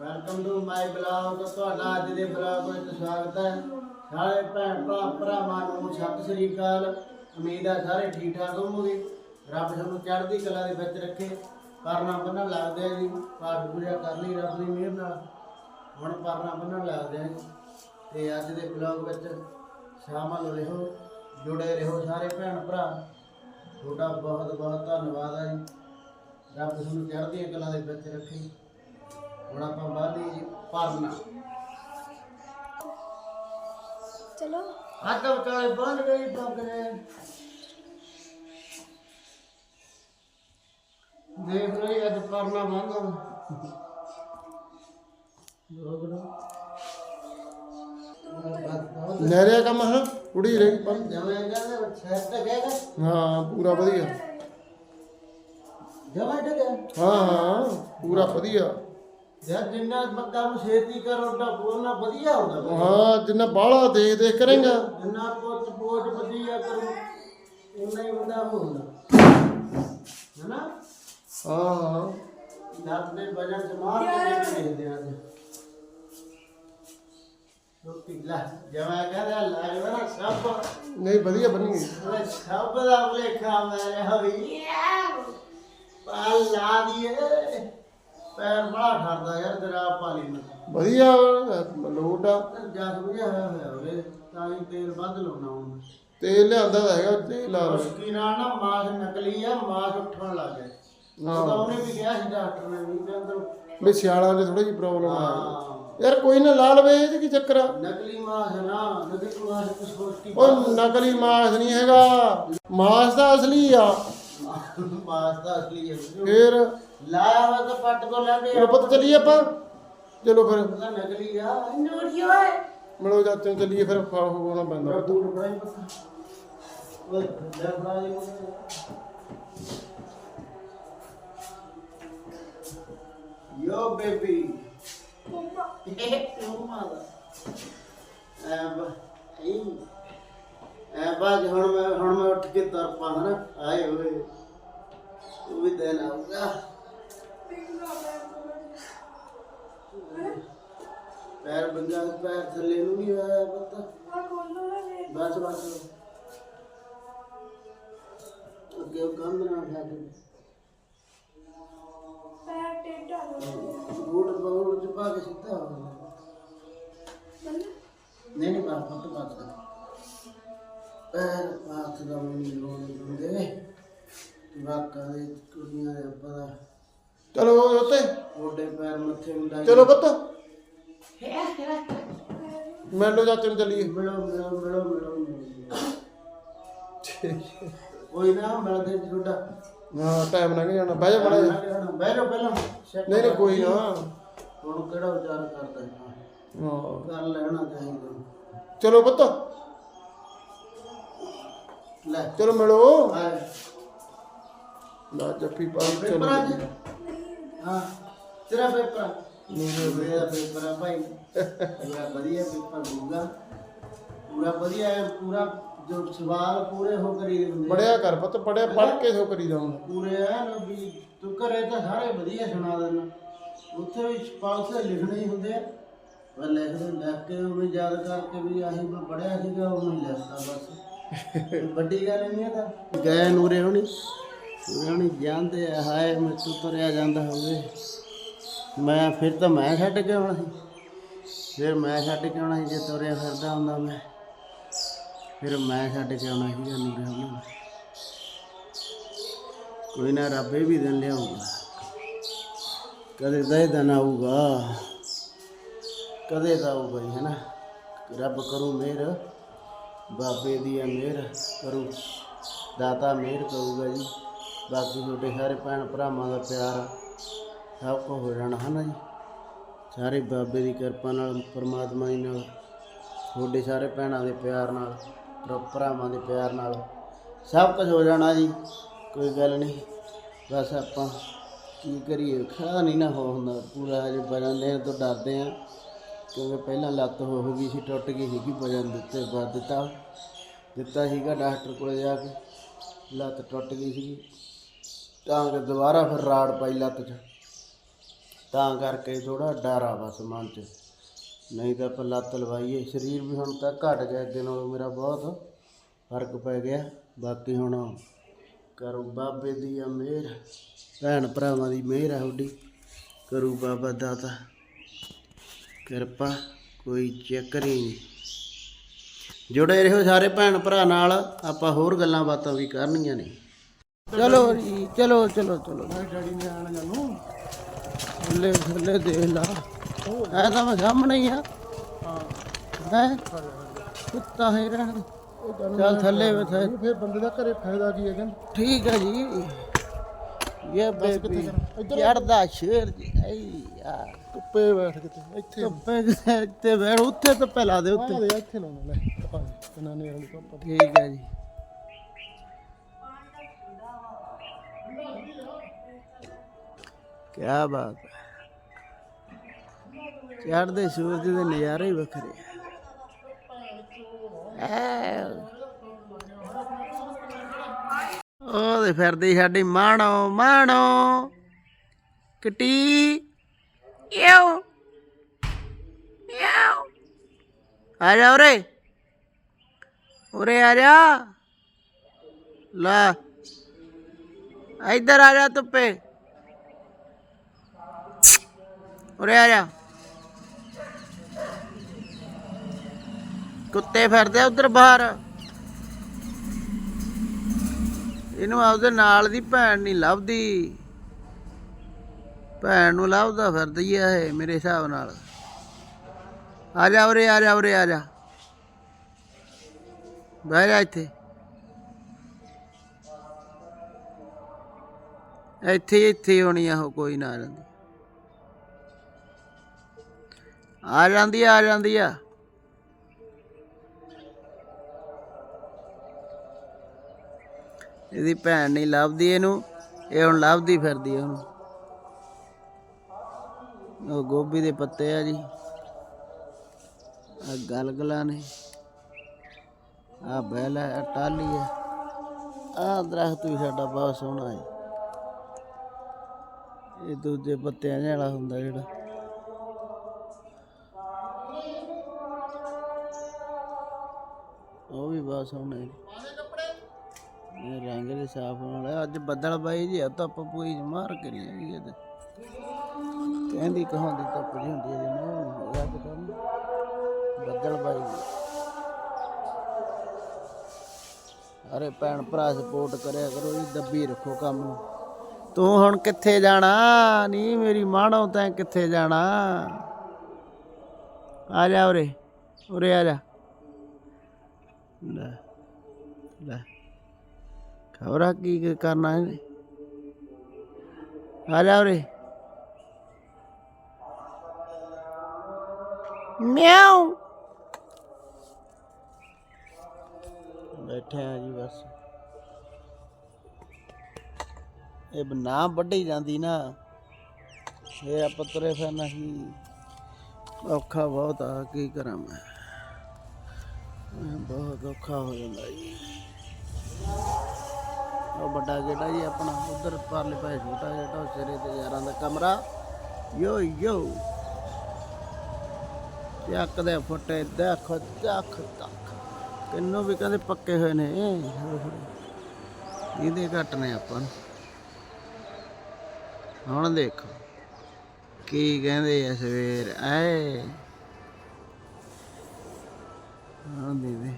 Welcome to my blog ਤੁਹਾਡਾ ਅੱਜ ਦੇ ਬਲੌਗ ਵਿੱਚ ਸਵਾਗਤ ਹੈ। ਸਾਰੇ ਭੈਣ ਭਰਾ, ਭਰਾਵਾਂ ਨੂੰ ਸਤਿ ਸ੍ਰੀ ਅਕਾਲ। ਉਮੀਦ ਹੈ ਸਾਰੇ ਠੀਕ ਠਾਕ ਹੋਵੋਗੇ। ਰੱਬ ਤੁਹਾਨੂੰ ਚੜ੍ਹਦੀ ਕਲਾ ਦੇ ਵਿੱਚ ਰੱਖੇ। ਪਰਨਾ ਬੰਨਣ ਲੱਗਦੇ ਆ ਜੀ। ਪਾਠ ਪੂਜਾ ਕਰ ਲਈ ਰੱਬ ਦੀ ਮਿਹਰ ਨਾਲ। ਹੁਣ ਪਰਨਾ ਬੰਨਣ ਲੱਗਦੇ ਆ ਜੀ। ਤੇ ਅੱਜ ਦੇ ਬਲੌਗ ਵਿੱਚ ਸ਼ਾਮਲ ਰਹੋ, ਜੁੜੇ ਰਹੋ ਸਾਰੇ ਭੈਣ ਭਰਾ। ਤੁਹਾਡਾ ਬਹੁਤ ਬਹੁਤ ਧੰਨਵਾਦ ਹੈ ਜੀ। ਰੱਬ ਤੁਹਾਨੂੰ ਚੜ੍ਹਦੀਆਂ ਕਲਾ ਦੇ ਵਿੱਚ ਰੱਖੇ। ਹੁਣ ਆਪਾਂ ਬਾਦੀ ਜੀ ਪਰਨਾ ਚਲੋ। ਹੱਥ ਵਿਚਾਲੇ ਬੰਨ ਗਈ ਪਗਰੇ ਦੇਖ ਲਈ ਅੱਜ ਪਰਨਾ ਬੰਨ ਨਹਿਰਿਆ ਕੰਮ ਹੈ ਕੁੜੀ ਰਹੀ ਪਰ ਜਵੇਂ ਕਹਿੰਦੇ ਸੈੱਟ ਗਏਗਾ ਹਾਂ ਪੂਰਾ ਵਧੀਆ। ਜਵੇਂ ਟਿਕਿਆ ਹਾਂ ਹਾਂ ਪੂਰਾ ਵਧੀਆ। ਯਾਰ ਜਿੰਨਾ ਬੰਦਾ ਨੂੰ ਛੇਤੀ ਕਰੋ ਤਾਂ ਬੋਲਣਾ ਵਧੀਆ ਹੁੰਦਾ। ਹਾਂ ਜਿੰਨਾ ਬਾਹਲਾ ਦੇਖ ਦੇਖ ਕਰੇਗਾ। ਜਿੰਨਾ ਪੋਚ ਪੋਚ ਵਧੀਆ ਕਰੋ ਉਨਾ ਹੀ ਬੰਦਾ ਹੁੰਦਾ। ਹੈਨਾ? ਹਾਂ। ਹਾਂ ਲੱਤ ਦੇ ਵਜਨ ਸਮਾਰ ਕੇ ਦੇਖਦੇ ਆ ਨਹੀਂ ਵਧੀਆ ਬਣੀ ਗਈ ਸਭ ਦਾ ਭੁਲੇਖਾ ਮੇਰੇ ਹਵੀ ਪਾਲ ਲਾ ਦੀਏ। ਪੈਰ ਬੜਾ ਠਰਦਾ ਯਾਰ ਤੇਰਾ ਪਾਲੀ ਨੂੰ। ਵਧੀਆ ਲੋਟ ਆ। ਜਸ ਬੁਝਿਆ ਹੋਇਆ ਹੋਇਆ ਹੋਵੇ ਤਾਂ ਹੀ ਤੇਲ ਵੱਧ ਲਾਉਣਾ ਹੁਣ। ਤੇਲ ਲਿਆਂਦਾ ਤਾਂ ਹੈਗਾ ਤੇਲ ਲਾ ਲਓ। ਮੁਸ਼ਕੀ ਨਾਲ ਨਾ ਮਾਸ ਨਕਲੀ ਆ ਮਾਸ ਉੱਠਣ ਲੱਗ ਗਿਆ ਤਾਂ ਉਹਨੇ ਵੀ ਕਿਹਾ ਸੀ ਡਾਕਟਰ ਨੇ ਵੀ ਕਿ ਅੰਦਰ ਵੀ ਸਿਆਲਾਂ 'ਚ ਥੋੜੀ ਜਿਹੀ ਪ੍ਰੋਬਲਮ ਆ। ਯਾਰ ਕੋਈ ਨਾ ਲਾ ਲਵੇ ਇਹ ਕੀ ਚੱਕਰ ਆ? ਨਕਲੀ ਮਾਸ ਨਾ ਨਕਲੀ ਮਾਸ ਕੁਛ ਹੋਰ ਕੀ ਉਹ ਨਕਲੀ ਮਾਸ ਨਹੀਂ ਹੈਗਾ। ਮਾਸ ਤਾਂ ਅਸਲੀ ਆ। ਮਾਸ ਦਾ ਅਸਲੀ ਹੈ ਫੇਰ ਲਾਇਆ ਵਾ ਤਾਂ ਪੱਟ ਕੋ ਲੈਂਦੇ ਚਲੋ ਪੁੱਤ ਚੱਲੀਏ ਆਪਾਂ। ਚਲੋ ਫਿਰ। ਉਹਦਾ ਨਕਲੀ ਆ। ਨੋੜੀ ਓਏ। ਮਿਲੋ ਜਾਤੇ ਚੱਲੀਏ ਫਿਰ ਹੋਣਾ ਪੈਂਦਾ। ਬੂਟ ਓਏ ਲੈ ਦੇ ਯੋ ਬੇਬੀ। ਮੰਮਾ। ਇਹ ਕਿਉਂ ਹੁਣ ਮੈਂ ਹੁਣ ਮੈਂ ਉੱਠ ਕੇ ਤੁਰ ਹਨਾ। ਆਏ ਹੋਏ। ਉਹ ਵੀ ਦਿਨ ਆਊਗਾ ਪੈਰ ਬੰਗਾ ਪੈਰ ਥੱਲੇ ਨੂੰ ਨਹੀਂ ਆਇਆ ਪਤਾ। ਆ ਖੋਲੋ ਨਾ ਵੇ ਬਸ ਬਸ। ਅੱਗੇ ਉਹ ਕੰਮ ਨਾ ਉਠਾ ਕੇ ਪੈਰ ਟੇਢਾ ਹੋ ਬੂਟ ਬੂਟ ਚ ਪਾ ਕੇ ਸਿੱਧਾ ਹੋ ਗਿਆ ਬੰਨ ਨਹੀਂ ਨਹੀਂ ਬਾਤ ਫੁੱਟ ਬਾਤ ਕਰ ਪੈਰ ਹੱਥ ਦਾ ਮੈਨੂੰ ਲੋੜ ਨਹੀਂ ਹੁੰਦੇ ਵਾਕਾ ਦੇ ਕੁੜੀਆਂ ਦੇ ਪਤਾ ਚਲੋ ਉੱਤੇ ਗੋਡੇ ਪੈਰ ਮੱਥੇ ਹੁੰਦਾ ਚਲੋ ਪੁੱਤ। ਮਿਲੋ ਜਾਤੇ ਨੂੰ ਚੱਲੀਏ। ਮਿਲੋ ਮਿਲੋ ਮਿਲੋ ਮਿਲੋ। ਕੋਈ ਨਾ ਮਿਲਦੇ ਜੁੜਾ ਹਾਂ ਟਾਈਮ ਲੰਘ ਜਾਣਾ। ਬਹਿ ਜਾ ਮੜਾ ਬਹਿ ਜਾਓ ਪਹਿਲਾਂ। set ਨਹੀਂ ਨਹੀਂ ਕੋਈ ਨਾ। ਹੁਣ ਕਿਹੜਾ ਵਿਚਾਰ ਕਰਦਾ ਹੈ ਹਾਂ। ਕਰ ਲੈਣਾ ਚਾਹੀਦਾ। ਚਲੋ ਪੁੱਤ। ਲੈ। ਚਲੋ ਮਿਲੋ। ਆ ਲਾ ਜੱਫੀ ਪਾ ਕੇ ਪੇਪਰ ਅੱਜ ਚਲੋ ਹਾਂ। ਤੇਰਾ ਪੇਪਰ। ਆ? ਮੇਰਾ ਪੇਪਰ ਆ ਭਾਈ। ਪੂਰਾ ਵਧੀਆ ਪੇਪਰ ਹੋਊਗਾ। ਪੂਰਾ ਵਧੀਆ ਹੈ ਪੂਰਾ ਜੋ ਸਵਾਲ ਪੂਰੇ ਹੋ ਕਰੀ ਹੁੰਦੇ ਆ। ਪੜਿਆ ਕਰ ਪੁੱਤ ਪੜਿਆ ਪੜ ਕੇ ਸੋ ਕਰੀ ਜਾਊਂਗਾ। ਪੂਰੇ ਆ ਨਾ ਵੀ ਤੂੰ ਘਰੇ ਤਾਂ ਸਾਰੇ ਵਧੀਆ ਸੁਣਾ ਦੇਣਾ ਉੱਥੇ ਵੀ ਸਪਾਲਸ ਲਿਖਣੇ ਹੀ ਹੁੰਦੇ ਆ। ਪਰ ਲਿਖ ਦੇ ਲਿਖ ਕੇ ਉਹ ਯਾਦ ਕਰਕੇ ਵੀ ਆਹੀ ਮੈਂ ਪੜਿਆ ਸੀਗਾ ਉਹ ਲਿਖਦਾ ਬਸ। ਕੋਈ ਵੱਡੀ ਗੱਲ ਨਹੀਂ ਹੈ ਤਾਂ। ਗਏ ਨੂਰੇ ਹੋਣੀ। ਨੂਰੇ ਹੋਣੀ ਜਾਂਦੇ ਆ ਹਾਏ ਮੈਂ ਤੂੰ ਤੁਰਿਆ ਜਾਂਦਾ ਹੋਵੇ। ਮੈਂ ਫਿਰ ਤਾਂ ਮੈਂ ਛੱਡ ਕੇ ਆਉਣਾ ਸੀ। ਫਿਰ ਮੈਂ ਛੱਡ ਕੇ ਆਉਣਾ ਸੀ ਜੇ ਤੁਰਿਆ ਫਿਰਦਾ ਹੁੰਦਾ ਮੈਂ। ਫਿਰ ਮੈਂ ਛੱਡ ਕੇ ਆਉਣਾ ਸੀਗਾ ਨੂਰੇ ਹੋਣੀ ਕੋਈ ਨਾ ਰੱਬ ਇਹ ਵੀ ਦਿਨ ਲਿਆਊਗਾ। ਕਦੇ ਤਾਂ ਇਹ ਦਿਨ ਆਊਗਾ, ਕਦੇ ਤਾਂ ਆਊਗਾ ਹੀ ਹੈਨਾ? ਰੱਬ ਕਰੂ ਮਿਹਰ, ਬਾਬੇ ਦੀ ਆ ਮਿਹਰ ਕਰੂ। ਦਾਤਾ ਮਿਹਰ ਕਰੂਗਾ ਜੀ। ਬਾਕੀ ਤੁਹਾਡੇ ਸਾਰੇ ਭੈਣ ਭਰਾਵਾਂ ਦਾ ਪਿਆਰ ਸਭ ਕੁਝ ਹੋ ਜਾਣਾ ਹੈ ਨਾ ਜੀ। ਸਾਰੇ ਬਾਬੇ ਦੀ ਕਿਰਪਾ ਨਾਲ, ਪਰਮਾਤਮਾ ਜੀ ਨਾਲ, ਤੁਹਾਡੇ ਸਾਰੇ ਭੈਣਾਂ ਦੇ ਪਿਆਰ ਨਾਲ ਭਰਾਵਾਂ ਦੇ ਪਿਆਰ ਨਾਲ ਸਭ ਕੁਝ ਹੋ ਜਾਣਾ ਜੀ। ਕੋਈ ਗੱਲ ਨਹੀਂ, ਬਸ ਆਪਾਂ ਕੀ ਕਰੀਏ? ਖੜਾ ਨਹੀਂ ਨਾ ਹੋ ਹੁੰਦਾ, ਪੂਰਾ ਹਜੇ ਵਜਨ ਦੇਣ ਤੋਂ ਡਰਦੇ ਆ ਕਿਉਂਕਿ ਪਹਿਲਾਂ ਲੱਤ ਹੋ ਹੋ ਗਈ ਸੀ, ਟੁੱਟ ਗਈ ਸੀਗੀ, ਵਜਨ ਦਿੱਤੇ, ਵੱਧ ਦਿੱਤਾ। ਦਿੱਤਾ ਸੀਗਾ ਡਾਕਟਰ ਕੋਲ ਜਾ ਕੇ, ਲੱਤ ਟੁੱਟ ਗਈ ਸੀਗੀ। ਤਾਂ ਕਿ ਦੁਬਾਰਾ ਫਿਰ ਰਾੜ ਪਾਈ ਲੱਤ 'ਚ। ਤਾਂ ਕਰਕੇ ਥੋੜਾ ਡਰ ਆ ਬਸ ਮਨ 'ਚ। ਨਹੀਂ ਤਾਂ ਆਪਾਂ ਲੱਤ ਲਵਾਈਏ। ਸਰੀਰ ਵੀ ਹੁਣ ਤਾਂ ਘਟ ਗਿਆ, ਅੱਗੇ ਨਾਲੋਂ ਮੇਰਾ ਬਹੁਤ ਫ਼ਰਕ ਪੈ ਗਿਆ। ਬਾਕੀ ਹੁਣ ਕਰੋ ਬਾਬੇ ਦੀ ਆ ਮਿਹਰ, ਭੈਣ ਭਰਾਵਾਂ ਦੀ ਮਿਹਰ ਆ ਤੁਹਾਡੀ। ਕਰੂ ਬਾਬਾ ਦਾਤਾ ਕਿਰਪਾ, ਕੋਈ ਚੱਕਰ ਹੀ ਨਹੀਂ। ਜੁੜੇ ਰਹੋ ਸਾਰੇ ਭੈਣ ਭਰਾ ਨਾਲ, ਆਪਾਂ ਹੋਰ ਗੱਲਾਂ ਬਾਤਾਂ ਵੀ ਕਰਨੀਆਂ ਨੇ। ਚਲੋ ਜੀ, ਚਲੋ ਚਲੋ ਚਲੋ। ਡੈਡੀ ਨੇ ਆਣਾ ਜਾਨੂੰ ਥੱਲੇ ਥੱਲੇ ਦੇਖ ਲਾ। ਐ ਤਾਂ ਮੈਂ ਸਾਹਮਣੇ ਹੀ ਆ। ਹੈ? ਕੁੱਤਾ ਹੈ ਰਹਿਣ। ਦੇ। ਚੱਲ ਥੱਲੇ ਬੈਠਾ ਫਿਰ ਬੰਦੇ ਦਾ ਘਰੇ ਫਾਇਦਾ ਕੀ ਹੈ ਕਿ ਠੀਕ ਹੈ ਜੀ। ਇਹ ਬੇਬੀ ਚੜਦਾ ਸ਼ੇਰ ਜੀ। ਆਈ ਯਾਰ ਧੁੱਪੇ ਬੈਠ ਕਿਤੇ ਇੱਥੇ ਧੁੱਪੇ ਇੱਥੇ ਬੈਠ ਉੱਥੇ ਧੁੱਪੇ ਲਾ ਦੇ ਉੱਤੇ ਆ ਦੇ ਇੱਥੇ ਲਾਉਣਾ ਲੈ ਕਿੰਨਾ ਨੇ ਵਾਲੀ ਧੁੱਪ। ਠੀਕ ਹੈ ਜੀ। ਕੀ ਬਾਤ ਹੈ। ਚੜ੍ਹਦੇ ਸੂਰਜ ਦੇ ਨਜ਼ਾਰੇ ਹੀ ਵੱਖਰੇ ਆ। ਐ। ਤੇ ਫਿਰਦੀ ਸਾਡੀ, ਮਾਣੋ ਮਾਣੋ। ਕਟੀ? ਯੋ ਯੋ ਆ ਜਾ ਉਰੇ। ਉਰੇ ਆ ਜਾ। ਲਾ। ਇੱਧਰ ਆ ਜਾ ਧੁੱਪੇ। ਉਰੇ ਆ ਜਾ। ਕੁੱਤੇ ਫਿਰਦੇ ਆ ਉਧਰ ਬਾਹਰ। ਇਹਨੂੰ ਆਪਦੇ ਨਾਲ ਦੀ ਭੈਣ ਨਹੀਂ ਲੱਭਦੀ। ਭੈਣ ਨੂੰ ਲੱਭਦਾ ਫਿਰਦੀ ਆ ਇਹ, ਮੇਰੇ ਹਿਸਾਬ ਨਾਲ। ਆ ਜਾ ਉਰੇ, ਆ ਜਾ ਉਰੇ, ਆ ਜਾ। ਬਹਿ ਜਾ ਇੱਥੇ। ਇੱਥੇ ਇੱਥੇ ਹੋਣੀ ਆ ਉਹ, ਕੋਈ ਨਾ ਆ ਜਾਂਦੀ ਆ ਜਾਂਦੀ ਆ ਜਾਂਦੀ ਆ। ਇਹਦੀ ਭੈਣ ਨਹੀਂ ਲੱਭਦੀ ਇਹਨੂੰ, ਇਹ ਹੁਣ ਲੱਭਦੀ ਫਿਰਦੀ ਆ ਉਹਨੂੰ। ਉਹ ਗੋਭੀ ਦੇ ਪੱਤੇ ਆ ਜੀ। ਆ ਗਲਗਲਾਂ ਨੇ। ਆ ਬੈਲ ਹੈ ਆਹ ਟਾਹਲੀ ਹੈ ਆ ਦਰਖਤ ਵੀ ਸਾਡਾ ਬਹੁਤ ਸੋਹਣਾ ਹੈ। ਇਹ ਦੂਜੇ ਪੱਤਿਆਂ ਜਿਹੇ ਵਾਲਾ ਹੁੰਦਾ ਜਿਹੜਾ। ਉਹ ਵੀ ਬਹੁਤ ਸੋਹਣਾ ਹੈ। ਇਹ ਰੰਗ ਦੇ ਸਾਫ਼ ਨਾਲ ਅੱਜ ਬੱਦਲ ਬਾਈ ਜੀ, ਆ ਧੁੱਪ ਪੂਰੀ ਮਾਰ ਕਰੀ ਜਾਂਦੀ ਹੈ ਤੇ ਕਹਿੰਦੀ ਕਹਾਂਦੀ ਧੁੱਪ ਜੀ ਹੁੰਦੀ ਹੈ ਮੈਂ ਰੱਬ ਕਰਨ। ਬੱਦਲ ਬਾਈ ਜੀ। ਅਰੇ ਭੈਣ ਭਰਾ ਸਪੋਰਟ ਕਰਿਆ ਕਰੋ ਜੀ, ਦੱਬੀ ਰੱਖੋ ਕੰਮ ਨੂੰ। ਤੂੰ ਹੁਣ ਕਿੱਥੇ ਜਾਣਾ? ਨਹੀਂ ਮੇਰੀ ਮਾਣੋ ਤੈਂ ਕਿੱਥੇ ਜਾਣਾ? ਆ ਜਾ ਉਰੇ। ਉਰੇ ਆ ਜਾ। ਲੈ। ਲੈ। ਖਬਰਾਂ ਕੀ ਕਰਨਾ ਇਹਨੇ? ਆ ਜਾ ਉਰੇ। ਮਿਆਉ। ਬੈਠੇ ਆ ਜੀ ਬਸ। ਇਹ ਨਾ ਵੱਢੀ ਜਾਂਦੀ ਨਾ। ਇਹ ਆਪਾਂ ਤੁਰੇ ਫਿਰਨਾ ਸੀ ਔਖਾ ਬਹੁਤ ਆ, ਕੀ ਕਰਾਂ ਮੈਂ। ਬਹੁਤ ਔਖਾ ਹੋ ਜਾਂਦਾ ਜੀ। ਉਹ ਵੱਡਾ ਗੇੜਾ ਜੀ ਆਪਣਾ, ਉਧਰ ਪਰਲੇ ਪਾਸੇ ਛੋਟਾ ਗੇੜਾ ਸਿਰੇ ਤੇ ਯਾਰਾਂ ਦਾ ਕਮਰਾ। ਯੋ ਯੋ। ਚੱਕ ਦੇ ਫੁੱਟੇ ਦੇਖ ਚੱਕ, ਤੱਕ। ਕਿੰਨੂ ਵੀ ਕਹਿੰਦੇ ਪੱਕੇ ਹੋਏ ਨੇ। ਇਹਦੇ ਘੱਟ ਨੇ ਆਪਾਂ ਹੁਣ ਦੇਖੋ, ਕੀ ਕਹਿੰਦੇ ਆ ਸਵੇਰ। ਐ ਹਾਂ ਦੇ ਦੇ।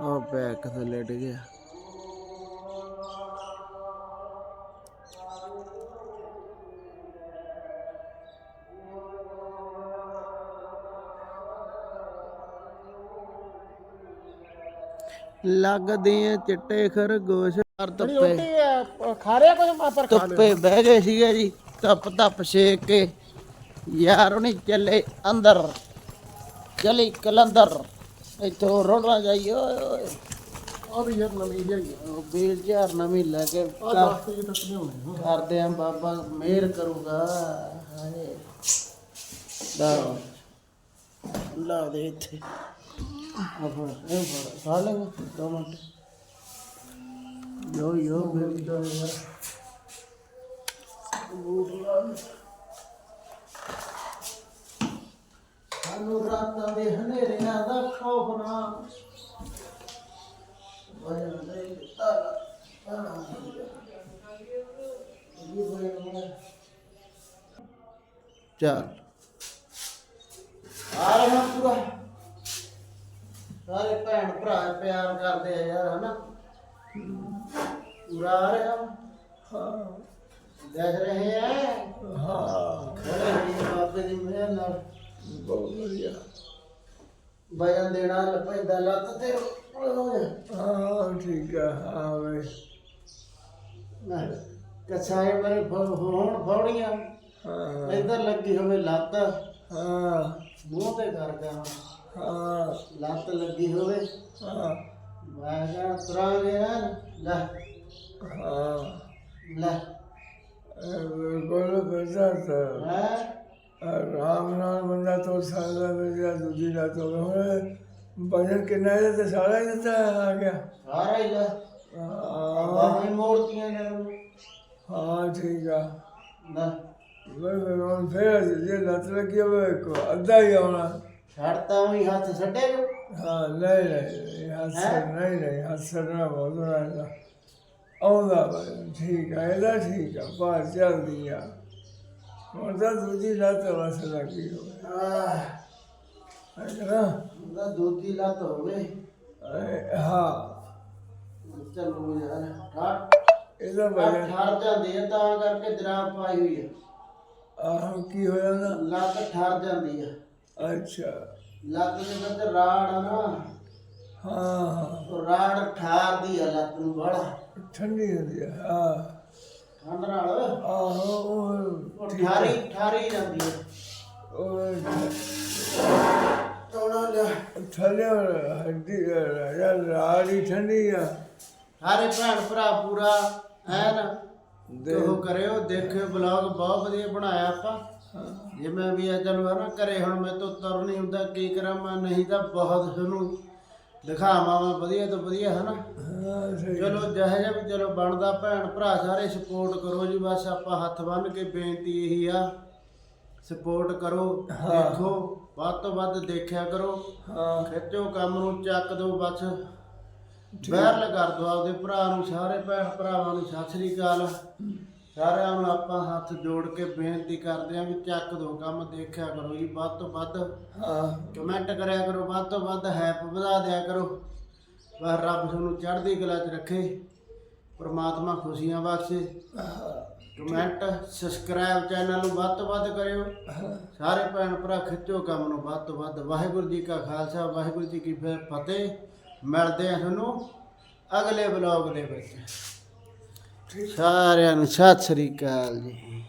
ਉਹ ਬੈਕ ਤੇ ਲੇਟ ਗਿਆ। ਲੱਗਦੇ ਆ ਚਿੱਟੇ ਖਰਗੋਸ਼ ਹਰ ਧੁੱਪੇ ਰੋਟੀ ਆ, ਖਾ ਰਿਆ ਕੁਝ ਮਾਪਰ ਖਾ ਲਿਆ। ਧੁੱਪੇ ਬਹਿ ਗਏ ਸੀਗੇ ਜੀ ਧੁੱਪ ਧੱਪ ਛੇਕ ਕੇ। ਯਾਰ ਉਹਨੇ ਚੱਲੇ ਅੰਦਰ ਚਲੀ ਕਲੰਦਰ। ਇੱਥੋਂ ਰੋਣਾ ਜਾਈ ਓਏ ਓਏ। ਆ ਵੀ ਯਾਰ ਨਵੀਂ ਲਿਆਈ ਉਹ ਵੀਰ ਝਾਰ ਨਵੀਂ ਲੈ ਕੇ ਆ ਕਰ- ਤੱਕ ਕਰਦੇ ਆ ਬਾਬਾ ਮਿਹਰ ਕਰੂਗਾ। ਹਾਏ। ਲਾ ਲਾ ਦੇ ਇੱਥੇ। ਆ ਫੜ ਇਹ ਫੜ ਖਾ ਲੈ ਦੋ ਮਿੰਟ। ਯੋ ਯੋ ਬੇਬੀ ਦਾ ਯਾਰ ਬੂਟ ਲਾ ਸਾਨੂੰ ਰਾਤਾਂ ਦੇ ਹਨੇਰਿਆਂ ਦਾ ਖੌਫ ਨਾ ਦੇ ਚੱਲ। ਆ ਰਿਹਾ ਪੂਰਾ। ਸਾਰੇ ਭੈਣ ਭਰਾ ਪਿਆਰ ਕਰਦੇ ਆ ਯਾਰ ਹਨਾ? ਪੂਰਾ ਆ ਰਿਹਾ। ਹਾਂ। ਦੇਖ ਰਹੇ ਆ। ਹਾਂ। ਖੜੇ ਹੋਏ ਬਾਬੇ ਦੀ ਮਿਹਰ ਨਾਲ। ਬਹੁਤ ਵਧੀਆ। ਵਜਨ ਦੇਣਾ ਪੈਂਦਾ ਲੱਤ ਤੇ ਹਾਂ। ਠੀਕ ਆ ਹਾਂ ਵੇ ਨਾ ਕਛਾਏ ਮੇਰੇ ਫ- ਹੋਣ ਫੌੜੀਆਂ ਹਾਂ ਇੱਧਰ ਲੱਗੀ ਹੋਵੇ ਲੱਤ। ਹਾਂ। ਮੂੰਹ ਤੇ ਕਰ ਗਿਆ ਹਾਂ। ਲੱਤ ਲੱਗੀ ਹੋਵੇ। ਹਾਂ। ਮੈਂ ਕਿਹਾ ਤੁਰਾਂਗੇ ਯਾਰ ਲੈ। ਹਾਂ। ਲੈ। ਬਿਲਕੁਲ ਬੈਠਾ ਤਾਂ ਹੈ ਆਰਾਮ ਨਾਲ ਬੰਦਾ ਤੋਂ ਸਾਰਾ ਵੇਜਾ ਦੂਜੀ ਰਾਤ ਹੋ ਬਜਨ ਕਿੰਨਾ ਹੈ ਤੇ ਸਾਰਾ ਹੀ ਦਿੱਤਾ ਆ ਗਿਆ। ਸਾਰਾ ਹੀ ਲੈ ਹਾਂ। ਬਾਹਾਂ ਮੋੜਤੀਆਂ ਨੇ। ਹਾਂ ਠੀਕ ਆ। ਲੈ ਮੈਂ ਫਿਰ ਹੁਣ ਫੇਰ ਜੇ ਲੱਤ ਲੱਗੀ ਹੋਵੇ ਕੋ ਅੱਧਾ ਹੀ ਆਉਣਾ। ਛੱਡਤਾ ਵੀ ਹੱਥ ਛੱਡੇ ਨੂੰ। ਹਾਂ ਨਹੀਂ ਨਹੀਂ ਹੱਥ ਨਹੀਂ ਨਹੀਂ ਛੱਡਣਾ ਬਹੁਤ ਰਹਿੰਦਾ ਆਉਂਦਾ ਵਾ, ਠੀਕ ਆ ਇਹਦਾ ਠੀਕ ਆ ਬਾਹਰ ਚੱਲਦੀ ਆ। ਹੁਣ ਤਾਂ ਦੂਜੀ ਲੱਤ ਵਸ ਲੱਗੀ ਹੋਵੇ। ਆਹ। ਹੈ ਉਹਦਾ ਦੂਜੀ ਲੱਤ ਹੋਵੇ। ਇਹ- ਹਾਂ। ਚੱਲੂ ਯਾਰ ਠਾੜ ਇਹਦਾ ਵਜਨ ਠਾੜ ਜਾਂਦੀ ਹੈ ਤਾਂ ਕਰਕੇ ਜਰਾਬ ਪਾਈ ਹੋਈ ਹੈ ਆਹ ਕੀ ਹੋਇਆ ਨਾ? ਲੱਤ ਠਰ ਜਾਂਦੀ ਹੈ ਅੱਛਾ। ਲੱਤ ਦੇ ਵਿੱਚ ਰਾੜ ਆ ਨਾ। ਹਾਂ ਹਾਂ। ਰਾੜ ਠਾਰਦੀ ਹੈ ਲੱਤ ਨੂੰ ਬੜਾ ਠੰਡੀ ਹੁੰਦੀ ਆ ਹਾਂ। ਠੰਡ ਨਾਲ। ਆਹੋ ਉਹ ਠਾਰੀ ਠਾਰੀ ਜਾਂਦੀ ਹੈ ਉਹ ਥੱਲੇ ਹੱਡੀ ਯਾਰ ਰਾੜੀ ਠੰਡੀ ਆ। ਸਾਰੇ ਭੈਣ ਭਰਾ ਪੂਰਾ ਐਨ ਉਹ ਕਰਿਓ ਦੇਖਿਓ ਬਲੌਗ ਬਹੁਤ ਵਧੀਆ ਬਣਾਇਆ ਆਪਾਂ। ਜੇ ਮੈਂ ਵੀ ਆ ਚਲੋ ਹਨਾ ਘਰੇ ਹੁਣ ਮੈਂ ਤੋਂ ਤੁਰ ਨਹੀਂ ਹੁੰਦਾ ਕੀ ਕਰਾਂ ਮੈਂ ਨਹੀਂ ਤਾਂ ਬਹੁਤ ਤੁਹਾਨੂੰ ਦਿਖਾਵਾਂ ਮੈਂ ਵਧੀਆ ਤੋਂ ਵਧੀਆ ਹਨਾ ਚਲੋ ਜਿਹੋ ਜਿਹਾ ਵੀ ਚਲੋ ਬਣਦਾ ਭੈਣ ਭਰਾ ਸਾਰੇ ਸਪੋਰਟ ਕਰੋ ਜੀ ਬਸ ਆਪਾਂ ਹੱਥ ਬੰਨ ਕੇ ਬੇਨਤੀ ਇਹੀ ਆ। ਸਪੋਰਟ ਕਰੋ ਦੇਖੋ ਵੱਧ ਤੋਂ ਵੱਧ ਦੇਖਿਆ ਕਰੋ। ਹਾਂ। ਖਿੱਚੋ ਕੰਮ ਨੂੰ ਚੱਕ ਦਿਓ ਬਸ। ਵਾਇਰਲ ਕਰ ਦਿਓ ਆਪਦੇ ਭਰਾ ਨੂੰ ਸਾਰੇ ਭੈਣ ਭਰਾਵਾਂ ਨੂੰ ਸਤਿ ਸ੍ਰੀ ਅਕਾਲ। ਸਾਰਿਆਂ ਨੂੰ ਆਪਾਂ ਹੱਥ ਜੋੜ ਕੇ ਬੇਨਤੀ ਕਰਦੇ ਆਂ ਵੀ ਚੱਕ ਦਿਓ ਕੰਮ ਦੇਖਿਆ ਕਰੋ ਜੀ ਵੱਧ ਤੋਂ ਵੱਧ। ਹਾਂ। ਕਮੈਂਟ ਕਰਿਆ ਕਰੋ ਵੱਧ ਤੋਂ ਵੱਧ ਹੈਪ ਵਧਾ ਦਿਆ ਕਰੋ। ਬਸ ਰੱਬ ਤੁਹਾਨੂੰ ਚੜ੍ਹਦੀ ਕਲਾ 'ਚ ਰੱਖੇ ਪ੍ਰਮਾਤਮਾ ਖੁਸ਼ੀਆਂ ਬਖਸ਼ੇ। ਕਮੈਂਟ ਸਬਸਕ੍ਰਾਈਬ ਚੈਨਲ ਨੂੰ ਵੱਧ ਤੋਂ ਵੱਧ ਕਰਿਓ। ਸਾਰੇ ਭੈਣ ਭਰਾ ਖਿੱਚੋ ਕੰਮ ਨੂੰ ਵੱਧ ਤੋਂ ਵੱਧ। ਵਾਹਿਗੁਰੂ ਜੀ ਕਾ ਖਾਲਸਾ ਵਾਹਿਗੁਰੂ ਜੀ ਕੀ ਫਤਿਹ। ਮਿਲਦੇ ਆ ਤੁਹਾਨੂੰ ਅਗਲੇ ਬਲੌਗ ਦੇ ਵਿੱਚ। ਸਾਰਿਆਂ ਨੂੰ ਸਤਿ ਸ੍ਰੀ ਅਕਾਲ ਜੀ।